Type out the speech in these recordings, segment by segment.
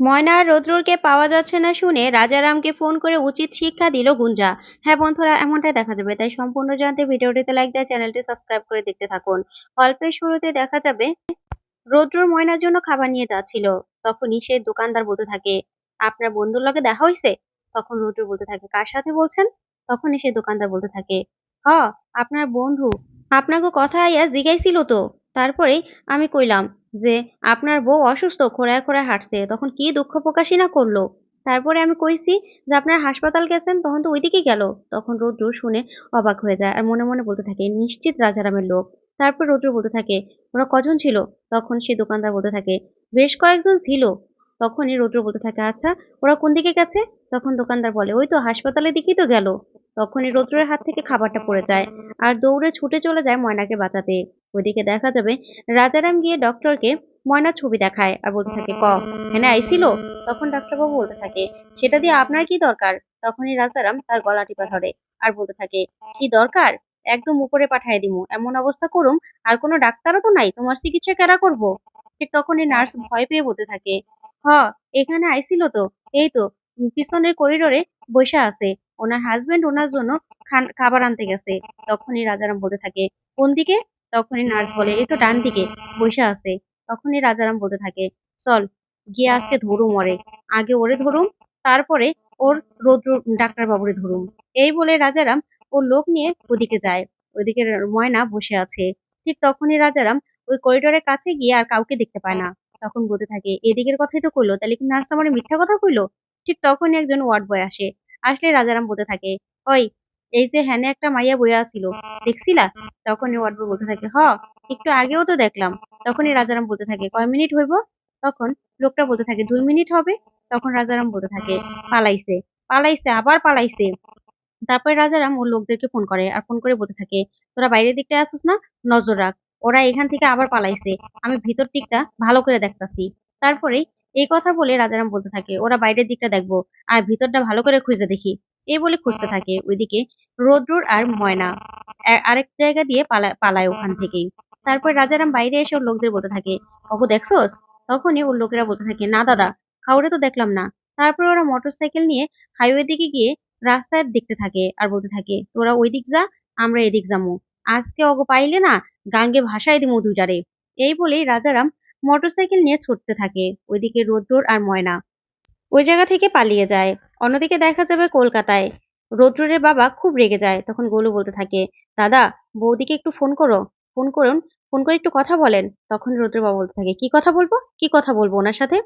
ময়না আর রৌদ্রকে পাওয়া যাচ্ছে না শুনে রাজারামকে ফোন করে উচিত শিক্ষা দিল গুঞ্জা। হ্যাঁ বন্ধুরা, এমনটাই দেখা যাবে। তাই সম্পূর্ণ জানতে ভিডিওটিতে লাইক দেয় চ্যানেলটি সাবস্ক্রাইব করে দেখতে থাকুন। গল্পের শুরুতে দেখা যাবে রৌদ্র ময়নার জন্য খাবার নিয়ে যাচ্ছিল। তখনই সে দোকানদার বলতে থাকে, আপনার বন্ধুর লগে দেখা হয়েছে তখন রৌদ্র বলতে থাকে, কার সাথে বলছেন? তখনই সে দোকানদার বলতে থাকে, হ, আপনার বন্ধু। আপনাকে কথা আইয়া জিগাইছিল তো। তারপরে আমি কইলাম যে আপনার বউ অসুস্থ, খোড়ায় খোড়ায় হাঁটছে, তখন কি দুঃখ প্রকাশই না করল? তারপরে আমি কইছি যে, আপনার হাসপাতাল গেছেন, তখন তো ওইদিকে গেল। তখন রৌদ্র শুনে অবাক হয়ে যায় আর মনে মনে বলতে থাকে, নিশ্চিত রাজারামের লোক। তারপর রৌদ্র বলতে থাকে, ওরা কজন ছিল? তখন সে দোকানদার বলতে থাকে, বেশ কয়েকজন ছিল। তখনই রৌদ্র বলতে থাকে আচ্ছা ওরা কোন দিকে গেছে? তখন দোকানদার বলে, ওই তো হাসপাতালের দিকেই তো গেল। তখনই রৌদ্রের হাত থেকে খাবারটা পড়ে যায় আর দৌড়ে ছুটে চলে যায় ময়নাকে বাঁচাতে। ওইদিকে দেখা যাবে রাজারাম গিয়ে ডক্টরকে ময়নার ছবি দেখায় আর বলতে থাকে, ক হ্যাঁ আইছিল? তখন ডাক্তারবাবু বলতে থাকে, সেটা দিয়ে আপনার কি দরকার? তখনই রাজারাম তার গলা টিপা ধরে আর বলতে থাকে, কি দরকার? একদম উপরে পাঠায় দিমু। এমন অবস্থা করুম আর কোনো ডাক্তারও তো নাই, তোমার চিকিৎসা কেরা করব? ঠিক তখনই নার্স ভয় পেয়ে বলতে থাকে হ, এখানে আইছিল তো। এই তো, পিছনের করিডোরে বসে আছে। ওনার হাজবেন্ড ওনার জন্য খাবার আনতে গেছে। তখনই রাজারাম বলতে থাকে, কোন দিকে? তখনই নার্স বলে, এই তো ডান দিকে বসে আছে। তখনই রাজারাম বলতে থাকে, চল, গিয়ে আজকে ধরুম ওরে। আগে ওরে ধরুম, তারপরে ওর রৌদ্র ডাক্তার বাবুরে ধরুম। এই বলে রাজারাম ওর লোক নিয়ে ওদিকে যায়। ওইদিকে ময়না বসে আছে। ঠিক তখনই রাজারাম ওই করিডোরের কাছে গিয়ে আর কাউকে দেখতে পায় না। তখন বলতে থাকে, এদিকের কথাই তো কইলো তাহলে কি নার্স আমার মিথ্যা কথা কইলো? ঠিক তখন একজন ওয়ার্ড বয় আসে। আসলে রাজারাম বলতে থাকে, ওই, এই যে হ্যানে একটা মাইয়া বইয়া ছিল দেখছিলা? তখনই ওয়ার্ড বয় বলতে থাকে, হ, একটু আগেও তো দেখলাম। তখনই রাজারাম বলতে থাকে, কয় মিনিট হইব? তখন লোকটা বলতে থাকে, দুই মিনিট হবে। তখন রাজারাম বলতে থাকে, পালাইছে পালাইছে, আবার পালাইছে। তারপরে রাজারাম ওর লোকদেরকে ফোন করে, আর ফোন করে বলতে থাকে, তোরা বাইরের দিকটা আসুস না? নজর রাখ। ওরা এখান থেকে আবার পালাইছে। আমি ভিতর দিকটা ভালো করে দেখতাছি। তারপরে এই কথা বলে রাজারাম বলতে থাকে, ওরা বাইরের দিকটা দেখব আর ভিতরটা ভালো করে খুঁজে দেখি। এই বলে খুঁজতে থাকে ওইদিকে রোদ্রুর আর ময়না। আরেক জায়গা দিয়ে পালা, পালায় ওখান থেকেই। তারপর রাজারাম বাইরে এসে ওর লোকদের বলতে থাকে, অগো, দেখছোস? তখনই ওর লোকেরা বলতে থাকে, না, দাদা কাউরে তো দেখলাম না। তারপরে ওরা মোটরসাইকেল নিয়ে হাইওয়ে দিকে গিয়ে রাস্তায় দেখতে থাকে আর বলতে থাকে, তোরা ওই দিক যা, আমরা এদিক যামু। আজকে অগো পাইলে না গাঙ্গে ভাসায় দিমু দুইটারে এই বলেই রাজারাম মোটরসাইকেল নিয়ে ছুটতে থাকে। ওইদিকে রৌদ্র আর ময়না। ওই জায়গা থেকে পালিয়ে যায়। অন্যদিকে দেখা যাবে কলকাতায়। রৌদ্রের বাবা খুব রেগে যায়। তখন গোলু বলতে থাকে, দাদা, বৌদিকে একটু ফোন করো। ফোন করুন। ফোন করে একটু কথা বলেন। তখন রৌদ্র বাবা বলতে থাকে, কি কথা বলব? কি কথা বলব ওনার সাথে?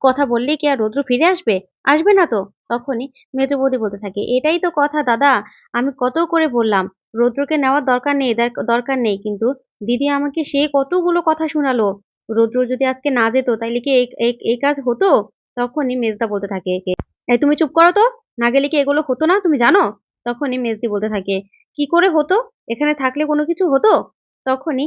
কথা বললেই কি আর রৌদ্র ফিরে আসবে? আসবে না তো? তখনই মেজ বৌদি বলতে থাকে, এটাই তো কথা দাদা। আমি কত করে বললাম। রৌদ্রকে নেওয়ার দরকার নেই দরকার নেই। কিন্তু দিদি আমাকে সে কতগুলো কথা শোনালো। রৌদ্র যদি আজকে না যেত, তাইলে কি এই কাজ হতো? তখনই মেজদা বলতে থাকে একে, এই তুমি চুপ করো তো, না গেলে কি এগুলো হতো না? তুমি জানো? তখনই মেজদি বলতে থাকে, কি করে হতো? এখানে থাকলে কোনো কিছু হতো? তখনই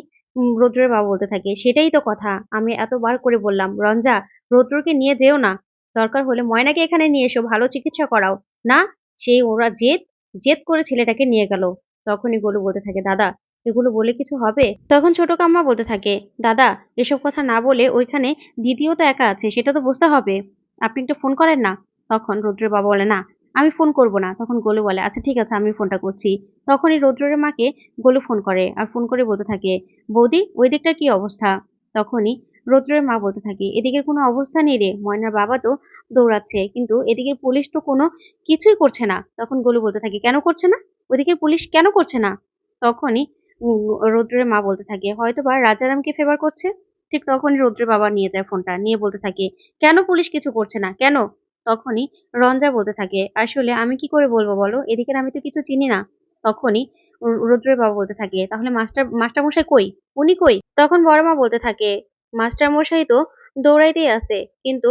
রৌদ্রের বাবা বলতে থাকে, সেটাই তো কথা, আমি এতবার করে বললাম। রঞ্জা, রৌদ্রকে নিয়ে যেও না। দরকার হলে ময়নাকে এখানে নিয়ে এসো, ভালো চিকিৎসা করাও। না, সেই ওরা জেদ জেদ করে ছেলেটাকে নিয়ে গেল। তখনই গোলু বলতে থাকে, দাদা, এগুলো বলে কিছু হবে? তখন ছোট কাম্মা বলতে থাকে, দাদা, এসব কথা না বলে ওইখানে দ্বিতীয় তো একা আছে, সেটা তো বুঝতে হবে। আপনি একটু ফোন করেন না? তখন রৌদ্রের বাবা বলে, না, আমি ফোন করব না। তখন গোলু বলে আচ্ছা ঠিক আছে, আমি ফোনটা করছি। তখনই রৌদ্রের মাকে গোলু ফোন করে আর ফোন করে বলতে থাকে, বৌদি, ওই দিকটার কি অবস্থা? তখনই রৌদ্রের মা বলতে থাকে, এদিকের কোনো অবস্থা নেই রে, ময়নার বাবা তো দৌড়াচ্ছে, কিন্তু এদিকের পুলিশ তো কোনো কিছুই করছে না। তখন গোলু বলতে থাকে, কেন করছে না? ওদিকের পুলিশ কেন করছে না? তখনই রৌদ্রের মা বলতে থাকে হয়তো বা রাজারামকে ফেভার করছে? ঠিক তখনই রৌদ্রের বাবা নিয়ে যায় ফোনটা, নিয়ে বলতে থাকে, কেন পুলিশ কিছু করছে না? কেন? তখনই রঞ্জা বলতে থাকে, আসলে আমি কি করে বলব বলো? এদিকের আমি তো কিছু চিনি না। তখনই রুদ্রের বাবা বলতে থাকে, তাহলে মাস্টার মাস্টার মশাই কই? উনি কই? তখন বড় মা বলতে থাকে মাস্টার মশাই তো দৌড়াইতেই আছে। কিন্তু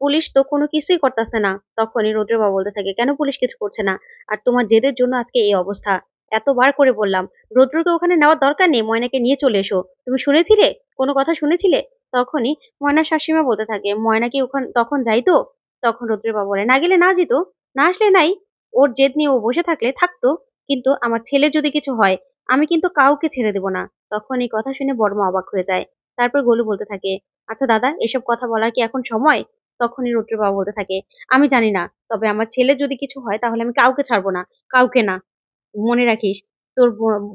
পুলিশ তো কোনো কিছুই করতেছে না। তখনই রুদ্রের বাবা বলতে থাকে, কেন পুলিশ কিছু করছে না? আর তোমার জেদের জন্য আজকে এই অবস্থা? এতবার করে বললাম, রুদ্রকে ওখানে নেওয়ার দরকার নেই, ময়নাকে নিয়ে চলে এসো। তুমি শুনেছিলে? কোনো কথা শুনেছিলে? তখনই ময়না শাশুড়িমা বলতে থাকে, ময়না কি ওখান, তখন যাইতো তখন রুদ্রের বাবা বলে, না গেলে না যেত। না আসলে নাই। ওর জেদ নিয়ে ও বসে থাকলে থাকতো, কিন্তু আমার ছেলে যদি কিছু হয়, আমি কিন্তু কাউকে ছেড়ে দেব না। তখন এই কথা শুনে বড়মা অবাক হয়ে যায়। তারপর গোলু বলতে থাকে আচ্ছা দাদা, এসব কথা বলার কি এখন সময়? তখনই রৌদ্রের বাবা বলতে থাকে, আমি জানি না, তবে আমার ছেলে যদি কিছু হয় তাহলে আমি কাউকে ছাড়বো না, কাউকে না। মনে রাখিস, তোর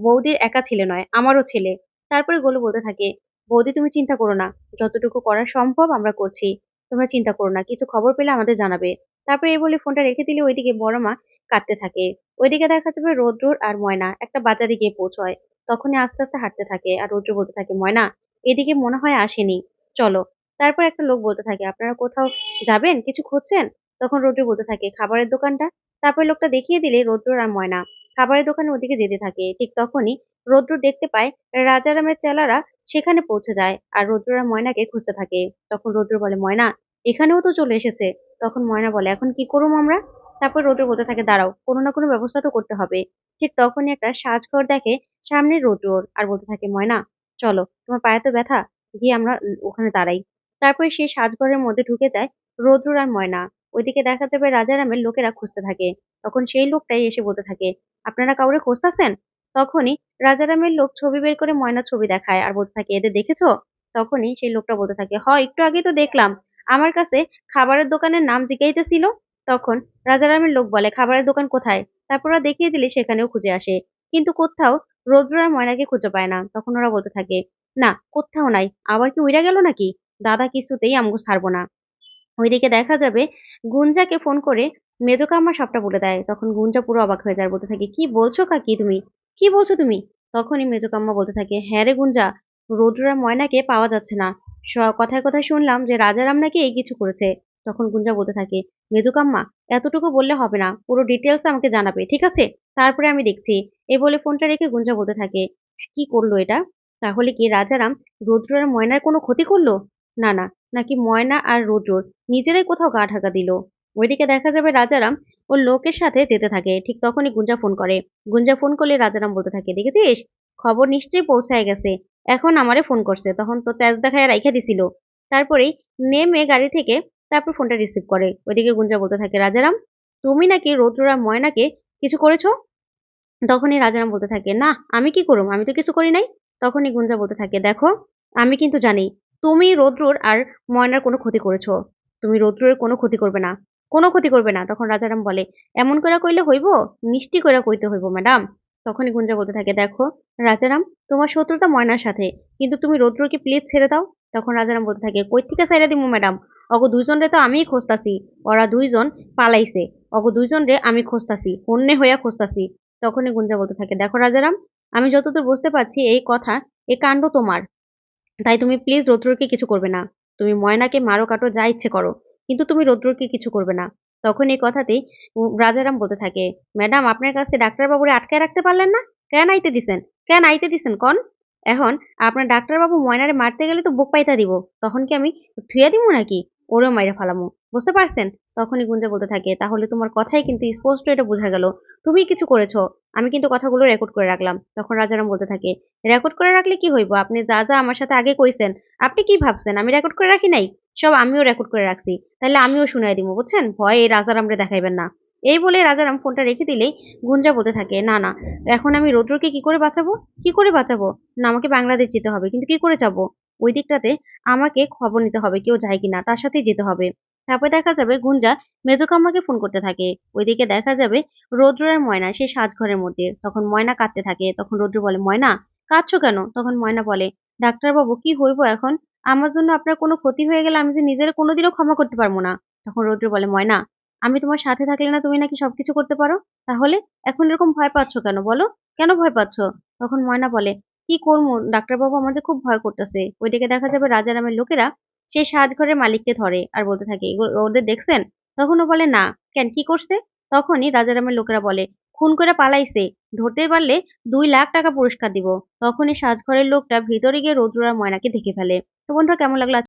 বৌদির একা ছেলে নয়, আমারও ছেলে। তারপরে গোলু বলতে থাকে, বৌদি তুমি চিন্তা করো না, যতটুকু করা সম্ভব আমরা করছি, তোমরা চিন্তা করো না, কিছু খবর পেলে আমাদের জানাবে। তারপরে এই বলে ফোনটা রেখে দিলে ওইদিকে বড় মা কাঁদতে থাকে। ওইদিকে দেখা যাবে রৌদ্রুর আর ময়না একটা বাজারে গিয়ে পৌঁছয়। তখনই আস্তে আস্তে হাঁটতে থাকে আর রৌদ্র বলতে থাকে, ময়না, এদিকে মনে হয় আসেনি। চলো। তারপর একটা লোক বলতে থাকে, আপনারা কোথাও যাবেন? কিছু খুঁজছেন? তখন রৌদ্র বলতে থাকে, খাবারের দোকানটা? তারপর লোকটা দেখিয়ে দিলে রৌদ্র আর ময়না। খাবারের দোকানে ওদিকে যেতে থাকে। ঠিক তখনই রৌদ্র দেখতে পায়, রাজারামের চেলারা সেখানে পৌঁছে যায় আর রৌদ্র আর ময়নাকে খুঁজতে থাকে। তখন রৌদ্র বলে, ময়না, এখানেও তো চলে এসেছে। তখন ময়না বলে, এখন কি করুম আমরা? তারপর রৌদ্র বলতে থাকে, দাঁড়াও, কোনো না কোনো ব্যবস্থা তো করতে হবে। ঠিক তখনই একটা সাজঘর দেখে সামনে রৌদ্র আর বলতে থাকে, ময়না, চলো, তোমার পায়ে তো ব্যথা। গিয়ে আমরা ওখানে দাঁড়াই। তারপরে সেই সাজঘরের মধ্যে ঢুকে যায় রৌদ্র আর ময়না। ওইদিকে দেখা যাবে রাজারামের লোকেরা খুঁজতে থাকে। তখন সেই লোকটাই এসে বলতে থাকে, আপনারা কাউরে খুঁজতেছেন? তখনই রাজারামের লোক ছবি বের করে ময়নার ছবি দেখায় আর বলতে থাকে, এদের দেখেছ? তখনই সেই লোকটা বলতে থাকে হ একটু আগে তো দেখলাম। আমার কাছে খাবারের দোকানের নাম জিজ্ঞাইতেছিল। তখন রাজারামের লোক বলে, খাবারের দোকান কোথায়? তারপর ওরা দেখিয়ে দিলে সেখানেও খুঁজে আসে। কিন্তু কোথাও রৌদ্র আর ময়নাকে খুঁজে পায় না। তখন ওরা বলতে থাকে না, কোথাও নাই। আবার কি উইরা গেল নাকি? দাদা কিছুতেই আমগো ছাড়বো না। ওইদিকে দেখা যাবে গুঞ্জাকে ফোন করে মেজোকা আমার সবটা বলে দেয়। তখন গুঞ্জা পুরো অবাক হয়ে যায়, বলতে থাকে, কি বলছো কাকি তুমি? কি বলছো তুমি? তখনই মেজোকাম্মা বলতে থাকে হ্যাঁ রে গুঞ্জা রৌদ্র ময়নাকে পাওয়া যাচ্ছে না। কথায় কথায় শুনলাম যে রাজারাম নাকি এই কিছু করেছে। তখন গুঞ্জা বলতে থাকে মেজোকাম্মা এতটুকু বললে হবে না। পুরো ডিটেলস আমাকে জানাবে, ঠিক আছে? তারপরে আমি দেখছি। এই বলে ফোনটা রেখে গুঞ্জা বলতে থাকে, কি করল এটা? তাহলে কি রাজারাম রৌদ্র আর ময়নার কোনো ক্ষতি করল? না না, নাকি ময়না আর রৌদ্রর নিজেরাই কোথাও গা ঢাকা দিল? ওইদিকে দেখা যাবে রাজারাম ওর লোকের সাথে যেতে থাকে। ঠিক তখনই গুঞ্জা ফোন করে। গুঞ্জা ফোন করলে রাজারাম বলতে থাকে, দেখেছিস? খবর নিশ্চয়ই পৌঁছায় গেছে। এখন আমারে ফোন করছে। তখন তো তেজ দেখায় রাইখা দিছিল। তারপরেই নেমে গাড়ি থেকে তারপর ফোনটা রিসিভ করে। ওইদিকে গুঞ্জা বলতে থাকে, রাজারাম, তুমি নাকি রৌদ্ররা ময়নাকে কিছু করেছ? তখনই রাজারাম বলতে থাকে, না, আমি কি করুম? আমি তো কিছু করি নাই। তখনই গুঞ্জা বলতে থাকে, দেখো, আমি কিন্তু জানি তুমি রৌদ্রর আর ময়নার কোনো ক্ষতি করেছ। তুমি রৌদ্রের কোনো ক্ষতি করবে না। কোনো ক্ষতি করবে না। তখন রাজারাম বলে, এমন করে কইলে হইব? মিষ্টি করে কইতে হইব, ম্যাডাম। তখনই গুঞ্জা বলতে থাকে, দেখো, রাজারাম, তোমার শত্রুতা ময়নার সাথে, কিন্তু তুমি রৌদ্রকে প্লিজ ছেড়ে দাও। তখন রাজারাম বলতে থাকে কই থেকে ছেড়ে দিমু, ম্যাডাম? অগ দুইজন রে তো আমিই খুঁজতাছি, ওরা দুইজন পালাইছে। অগো দুইজন রে আমি খুঁজতাছি, অন্য হইয়া খুঁজতাছি। তখনই গুঞ্জা বলতে থাকে, দেখো, রাজারাম আমি যতদূর বুঝতে পারছি, এই কথা, এ কাণ্ড তোমার। তাই তুমি প্লিজ রৌদ্রকে কিছু করবে না। তুমি ময়নাকে মারো, কাটো, যা ইচ্ছে করো। কিন্তু তুমি রৌদ্রকে কিছু করবে না। তখন এই কথাতেই রাজারাম বলতে থাকে, ম্যাডাম, আপনার কাছে ডাক্তারবাবুরে আটকায় রাখতে পারলেন না? কেন আইতে দিছেন? কেন আইতে দিছেন, কন? এখন আপনার ডাক্তারবাবু ময়নারে মারতে গেলে তো বুক পাইতা দিব। তখন কি আমি থুয়া দিব নাকি? ওরেও মাইরে ফালামু। বুঝতে পারছেন? তখনই গুঞ্জা বলতে থাকে, তাহলে তোমার কথাই কিন্তু স্পষ্ট এটা বোঝা গেল। তুমি কিছু করেছ। আমি কিন্তু কথাগুলো রেকর্ড করে রাখলাম। তখন রাজারাম বলতে থাকে রেকর্ড করে রাখলে কি হইব? আপনি যা যা আমার সাথে আগে কইছেন, আপনি কি ভাবছেন? আমি রেকর্ড করে রাখি নাই? সব আমিও রেকর্ড করে রাখছি। তাহলে আমিও শুনাই দিব, বুঝছেন? ভয় এই রাজারামরে দেখাইবেন না। এই বলে রাজারাম ফোনটা রেখে দিলেই গুঞ্জা বলতে থাকে, না না, এখন আমি রৌদ্রকে কি করে বাঁচাবো? কি করে বাঁচাবো? না, আমাকে বাংলাদেশ যেতে হবে, কিন্তু কি করে যাব? ওই দিকটাতে আমাকে খবর নিতে হবে, কেউ যায় কিনা, তার সাথেই যেতে হবে। তারপর দেখা যাবে গুঞ্জা মেজকাম্মাকে ফোন করতে থাকে। ওইদিকে দেখা যাবে রৌদ্র আর ময়না সেই সাজঘরের মধ্যে। তখন ময়না কাঁদতে থাকে। তখন রৌদ্র বলে, ময়না, কাঁদছো কেন? তখন ময়না বলে, ডাক্তারবাবু, কি হইব এখন? আমার জন্য আপনার কোনো ক্ষতি হয়ে গেলে আমি যে নিজের কোনোদিনও ক্ষমা করতে পারব না। তখন রৌদ্র বলে, ময়না, আমি তোমার সাথে থাকলে না তুমি নাকি সবকিছু করতে পারো? তাহলে এখন এরকম ভয় পাচ্ছ কেন? বলো, কেন ভয় পাচ্ছ? তখন ময়না বলে, কি করব? ডাক্তারবাবু আমার যে খুব ভয় করতেছে। ওইদিকে দেখা যাবে রাজারামের লোকেরা সেই সাজঘরের মালিককে ধরে আর বলতে থাকে ওদের দেখছেন? তখন ও বলে, না। কেন? কি করছে? তখনই রাজারামের লোকেরা বলে, খুন করে পালাইছে। ধরতে পারলে দুই লাখ টাকা পুরস্কার দিব। তখনই সাজঘরের লোকটা ভিতরে গিয়ে রৌদ্র আর ময়নাকে দেখে ফেলে। তো বন্ধুরা, কেমন লাগল